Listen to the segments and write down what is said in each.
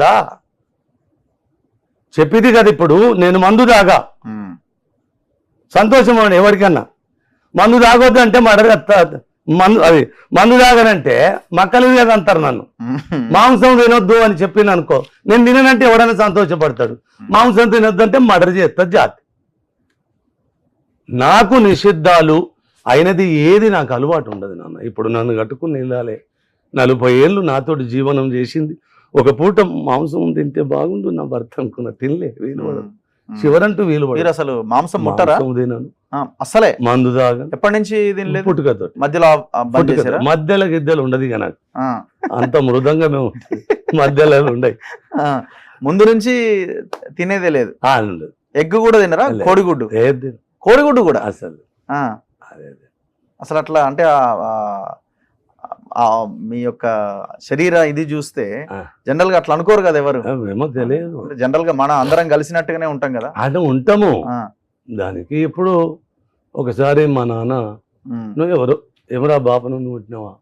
కదా? చెప్పింది కదా ఇప్పుడు నేను మందు తాగా. సంతోషం అని ఎవరికన్నా. మందు తాగొద్దు అంటే మడ మందు అది మందు తాగనంటే మక్కలు అంటారు నన్ను. మాంసం తినొద్దు అని చెప్పిన అనుకో నేను తిననంటే ఎవడైనా సంతోషపడతాడు? మాంసం తినొద్దు అంటే మర్డర్ చేస్తుంది జాతి. నాకు నిషిద్ధాలు అయినది ఏది నాకు అలవాటు ఉండదు నాన్న. ఇప్పుడు నన్ను కట్టుకుని వెళ్ళాలి నలభై ఏళ్ళు నాతోటి జీవనం చేసింది. ఒక పూట మాంసం తింటే బాగుండు నా భర్త అనుకున్న తినలే వీలు పడదు. చివరంటూ వీలు పడదు అసలు మాంసం ముట్టరా? తినను. అస్సలే మందు తాగను. ఎప్పటి నుంచి తినలేదు? పుట్టుకతో మధ్యలో మధ్యలో గిద్దెలు ఉండదు ఇక నాకు. అంత మృదంగమే ఉంటుంది మధ్యలో ఉండయి ఆ. ముందు నుంచి తినేదే లేదు. ఎగ్ కూడా తినరా. కోడిగుడ్డు? కోడిగుడ్డు కూడా? అసలు. ఆ. అదే అదే. అసలు అట్లా అంటే మీ యొక్క శరీర ఇది చూస్తే. జనరల్గా అట్లా అనుకోరు కదా ఎవరు ఏమో తెలియదు జనరల్గా మన అందరం కలిసినట్టుగానే ఉంటాం కదా అదే ఉంటాము. దానికి ఇప్పుడు ఒకసారి మా నాన్న. నువ్వు ఎవరు ఎవరా బాప నువ్వు పుట్టినావా.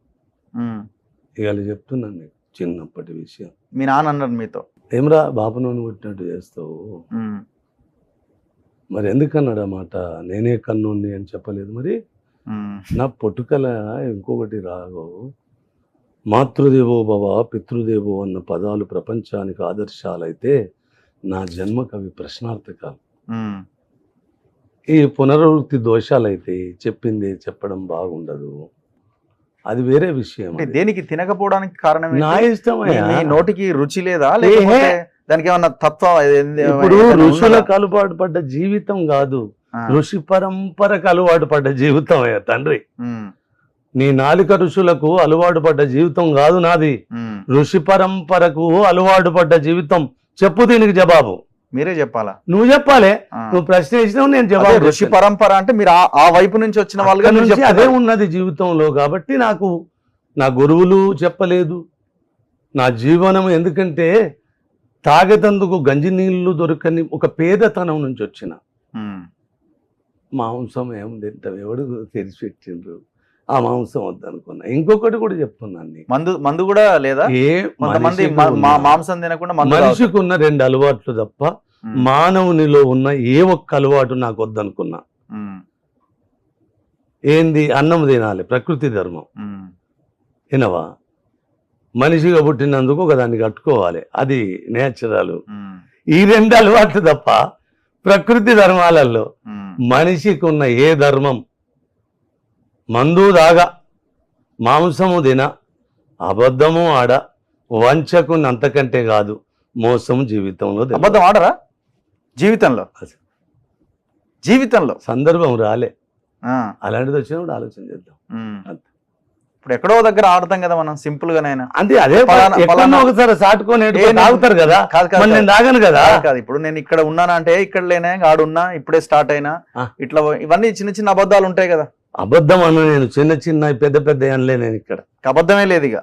ఇక చెప్తున్నాను నీకు చిన్నప్పటి విషయం మీ నాన్న అన్నారు మీతో ఏమరా బాప నువ్వు పుట్టినట్టు చేస్తావు. మరి ఎందుకన్నాడు ఆ మాట నేనే కన్నుండి అని చెప్పలేదు మరి. నా పొట్టుకల ఇంకొకటి రాగో మాతృదేవో భవ పితృదేవో అన్న పదాలు ప్రపంచానికి ఆదర్శాలైతే నా జన్మకు అవి ప్రశ్నార్థకాలు. ఈ పునరావృత్తి దోషాలైతే చెప్పింది చెప్పడం బాగుండదు అది వేరే విషయం. దేనికి తినకపోవడానికి కారణం? నా మీ ఇష్టమయ్యా మీ నోటికి రుచి లేదా దానికి ఏమన్నా తత్వం ఇప్పుడు ఋషులకు అలవాటు పడ్డ జీవితం కాదు. ఋషి పరంపరకు అలవాటు పడ్డ జీవితం అయ్యా తండ్రి. నీ నాలుక ఋషులకు అలవాటు పడ్డ జీవితం కాదు నాది. ఋషి పరంపరకు అలవాటు పడ్డ జీవితం చెప్పు దీనికి జవాబు మీరే చెప్పాలా నువ్వు చెప్పాలి. నువ్వు ప్రశ్న వేసినావు నేను జవాబు ఋషి. పరంపర అంటే మీరు ఆ- వైపు నుంచి వచ్చిన నుంచి అదే. ఉన్నది జీవితంలో కాబట్టి నాకు నా గురువులు చెప్పలేదు నా జీవనం ఎందుకంటే తాగేతందుకు గంజి నీళ్ళు దొరకని ఒక పేదతనం నుంచి వచ్చిన. మాంసం ఏం తింటాం ఎవడు తెరిచి పెట్టిండ్రు ఆ మాంసం వద్దనుకున్నా ఇంకొకటి కూడా చెప్తున్నాను. మందు మందు కూడా లేదా ఏ కొంతమంది మాంసం తినకుండా. మనిషికి ఉన్న రెండు అలవాట్లు తప్ప. మానవునిలో ఉన్న ఏ ఒక్క అలవాటు నాకు వద్దనుకున్నా. ఏంది అన్నం తినాలి ప్రకృతి ధర్మం. వినవా మనిషిగా పుట్టినందుకు ఒక దాన్ని కట్టుకోవాలి అది నేచురల్. ఈ రెండు అలవాట్లు తప్ప ప్రకృతి ధర్మాలలో. మనిషికి ఉన్న ఏ ధర్మం మందు దాగా మాంసము తిన అబద్ధము ఆడ వంచకు అంతకంటే కాదు మోసం జీవితంలో. అబద్ధం ఆడరా జీవితంలో. జీవితంలో సందర్భం రాలే. అలాంటిది వచ్చినప్పుడు ఆలోచన చేద్దాం. అంతే. ఇప్పుడు ఎక్కడో దగ్గర ఆడతాం కదా మనం సింపుల్ గానైనా అంతే అదే ఒకసారి సాటుకొని నేను- తాగుతారు కదా. నేను తాగను కదా. కాదు, ఇప్పుడు నేను ఇక్కడ ఉన్నానా అంటే ఇక్కడ లేనే ఆడున్నా ఇప్పుడే స్టార్ట్ అయినా. ఇట్లా ఇవన్నీ చిన్న చిన్న అబద్ధాలు ఉంటాయి కదా. అబద్ధం అన్న నేను చిన్న చిన్న పెద్ద పెద్ద అనలే నేను ఇక్కడ. అబద్ధమే లేదు ఇక.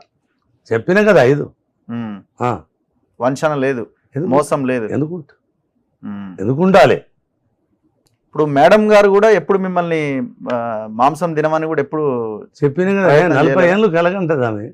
చెప్పిన కదా ఐదు. వంచన లేదు. మోసం లేదు. ఎందుకు ఉమ్. ఇప్పుడు మేడం గారు కూడా ఎప్పుడు మిమ్మల్ని మాంసం తినమని కూడా ఎప్పుడు చెప్పిన కదా నలభై? ఏళ్ళు కలగంటది ఆమె